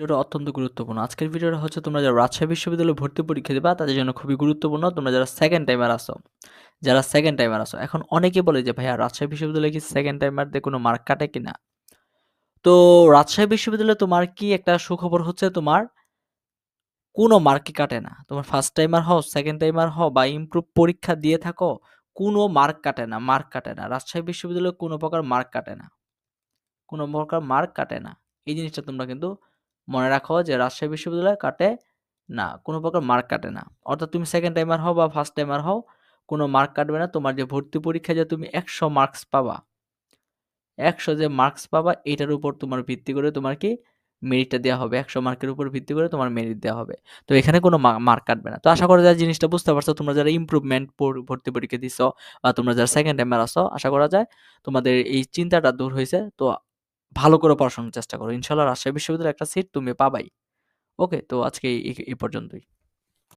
ভিডিওটা অত্যন্ত গুরুত্বপূর্ণ। আজকের ভিডিওটা হচ্ছে তোমরা যারা রাজশাহী বিশ্ববিদ্যালয়ে ভর্তি পরীক্ষা দিবা, তাদের জন্য খুবই গুরুত্বপূর্ণ। তোমরা যারা সেকেন্ড টাইমার আসো যারা সেকেন্ড টাইমার আসো এখন অনেকে বলে যে, ভাইয়া, রাজশাহী বিশ্ববিদ্যালয়ে কি সেকেন্ড টাইমারদের কোনো মার্ক কাটে কিনা তো রাজশাহী বিশ্ববিদ্যালয়ে তোমার কি একটা সুখবর হচ্ছে? তোমার কোনো মার্কই কাটে না। তোমার ফার্স্ট টাইমার হও সেকেন্ড টাইমার হও, বা ইমপ্রুভ পরীক্ষা দিয়ে থাকো, কোনো মার্ক কাটে না মার্ক কাটে না। রাজশাহী বিশ্ববিদ্যালয়ে কোনো প্রকার মার্ক কাটে না। কোনো প্রকার মার্ক কাটে না। এই জিনিসটা তোমরা কিন্তু মনে রাখো যে রাজশাহী বিশ্ববিদ্যালয় কাটে না, কোনো প্রকার মার্ক কাটে না। অর্থাৎ তুমি সেকেন্ড টাইমার হও বা ফার্স্ট টাইমার হও, কোনো মার্ক কাটবে না। তোমার যে ভর্তি পরীক্ষায় যে তুমি একশো মার্কস পাবা, একশো যে মার্কস পাবা, এটার উপর তোমার ভিত্তি করে তোমার কি মেরিটটা দেওয়া হবে। একশো মার্কের উপর ভিত্তি করে তোমার মেরিট দেওয়া হবে। তো এখানে কোনো মার্ক কাটবে না। তো আশা করা যায় জিনিসটা বুঝতে পারছ, তোমরা যারা ইম্প্রুভমেন্ট ভর্তি পরীক্ষা দিছো বা তোমরা যারা সেকেন্ড টাইমার আসো আশা করা যায় তোমাদের এই চিন্তাটা দূর হয়েছে। তো ভালো করে পড়াশোনার চেষ্টা করো। ইনশাল্লাহ রাজশাহী বিশ্ববিদ্যালয়ে একটা সিট তুমি পাবাই। ওকে, তো আজকে এই পর্যন্তই।